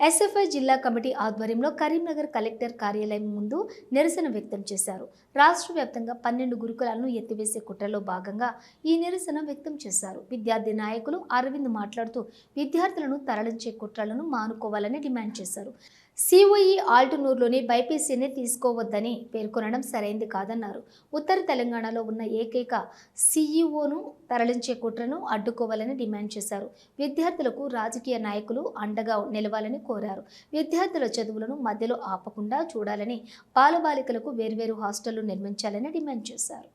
SFI జిల్లా committee ఆధ్వర్యంలో Karimnagar collector కార్యాలయం ముందు నిరసన వ్యక్తం చేశారు. రాష్ట్ర వ్యాప్తంగా పన్నెండు గురుకులాలను ఎత్తివేసే కుట్రలో భాగంగా ఈ నిరసన వ్యక్తం చేశారు. విద్యార్థి నాయకులు అరవింద్ మాట్లాడుతూ విద్యార్థులను తరలించే కుట్రలను మానుకోవాలని డిమాండ్ చేశారు. సిఓఈ ఆల్టునూరులోని బైపీసీని తీసుకోవద్దని పేర్కొనడం సరైంది కాదన్నారు. ఉత్తర తెలంగాణలో ఉన్న ఏకైక సీఈఓను తరలించే కుట్రను అడ్డుకోవాలని డిమాండ్ చేశారు. విద్యార్థులకు రాజకీయ నాయకులు అండగా నిలవాలని కోరారు. విద్యార్థుల చదువులను మధ్యలో ఆపకుండా చూడాలని బాలబాలికలకు వేర్వేరు హాస్టళ్ళు నిర్మించాలని డిమాండ్ చేశారు.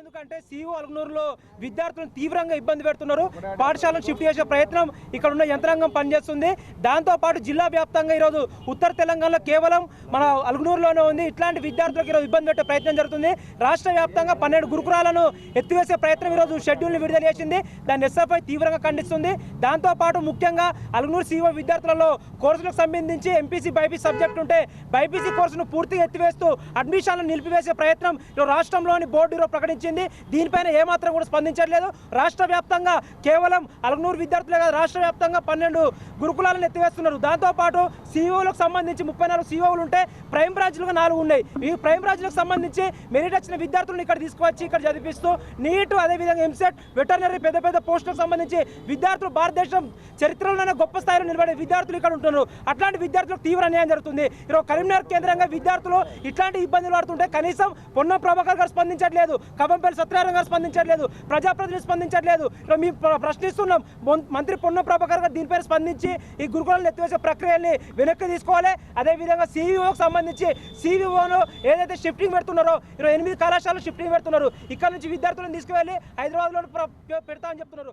ఎందుకంటే సిఇఓ అలగనూరులో విద్యార్థులను తీవ్రంగా ఇబ్బంది పెడుతున్నారు. పాఠశాలను షిఫ్ట్ చేసే ప్రయత్నం ఇక్కడ ఉన్న యంత్రాంగం పనిచేస్తుంది. దాంతోపాటు జిల్లా వ్యాప్తంగా ఈరోజు ఉత్తర తెలంగాణలో కేవలం మన అలగనూరులోనే ఉంది. ఇట్లాంటి విద్యార్థులకు ఈరోజు ఇబ్బంది పెట్టే ప్రయత్నం జరుగుతుంది. రాష్ట్ర వ్యాప్తంగా పన్నెండు గురుకులాలను ఎత్తివేసే ప్రయత్నం ఈరోజు షెడ్యూల్ని విడుదల చేసింది. దాన్ని ఎస్ఎఫ్ఐ తీవ్రంగా ఖండిస్తుంది. దాంతోపాటు ముఖ్యంగా అలగనూరు సిఇఓ విద్యార్థులలో కోర్సులకు సంబంధించి ఎంపీసీ బైపీసీ సబ్జెక్ట్ ఉంటే బైపీసీ కోర్సును పూర్తిగా ఎత్తివేస్తూ అడ్మిషన్లను నిలిపివేసే ప్రయత్నం రాష్ట్రంలోని బోర్డు ఈరోజు వచ్చింది దీనిపైన ఏమాత్రం కూడా స్పందించట్లేదు. రాష్ట్ర వ్యాప్తంగా కేవలం అలగనూరు విద్యార్థులే కాదు రాష్ట్ర వ్యాప్తంగా పన్నెండు గురుకులాలను ఎత్తివేస్తున్నారు. దాంతోపాటు సీఓలకు సంబంధించి ముప్పై నాలుగు సీఓలు ఉంటే ప్రైమ్ బ్రాంచ్లుగా నాలుగు ఉన్నాయి. ఈ ప్రైమ్ బ్రాంచ్లకు సంబంధించి మెరిట్ వచ్చిన విద్యార్థులను ఇక్కడ తీసుకువచ్చి ఇక్కడ చదివిస్తూ నీటు అదేవిధంగా ఎంసెట్ వెటర్నరీ పెద్ద పెద్ద పోస్టులకు సంబంధించి విద్యార్థులు భారతదేశం చరిత్రలోనే గొప్ప స్థాయిలో నిలబడే విద్యార్థులు ఇక్కడ ఉంటున్నారు. అట్లాంటి విద్యార్థులకు తీవ్ర అన్యాయం జరుగుతుంది. ఈరోజు కరీంనగర్ కేంద్రంగా విద్యార్థులు ఇట్లాంటి ఇబ్బందులు పడుతుంటే కనీసం పొన్నం ప్రభాకర్ గారు స్పందించట్లేదు. కవంపల్లి సత్యనారాయణ గారు స్పందించట్లేదు. ప్రజాప్రతినిధులు స్పందించట్లేదు. ఈరోజు మేము ప్రశ్నిస్తున్నాం. మంత్రి పొన్నం ప్రభాకర్ గారు దీనిపైన స్పందించి ఈ గురుకులాలను ఎత్తివేసే ప్రక్రియల్ని వెనక్కి తీసుకోవాలి. అదేవిధంగా సివిఓకి సంబంధించి సివిఓను ఏదైతే షిఫ్టింగ్ పెడుతున్నారో ఇరవై ఎనిమిది కళాశాలలు షిఫ్టింగ్ పెడుతున్నారు. ఇక్కడ నుంచి విద్యార్థులను తీసుకువెళ్ళి హైదరాబాద్లో ప్ర- పెడతా అని చెప్తున్నారు.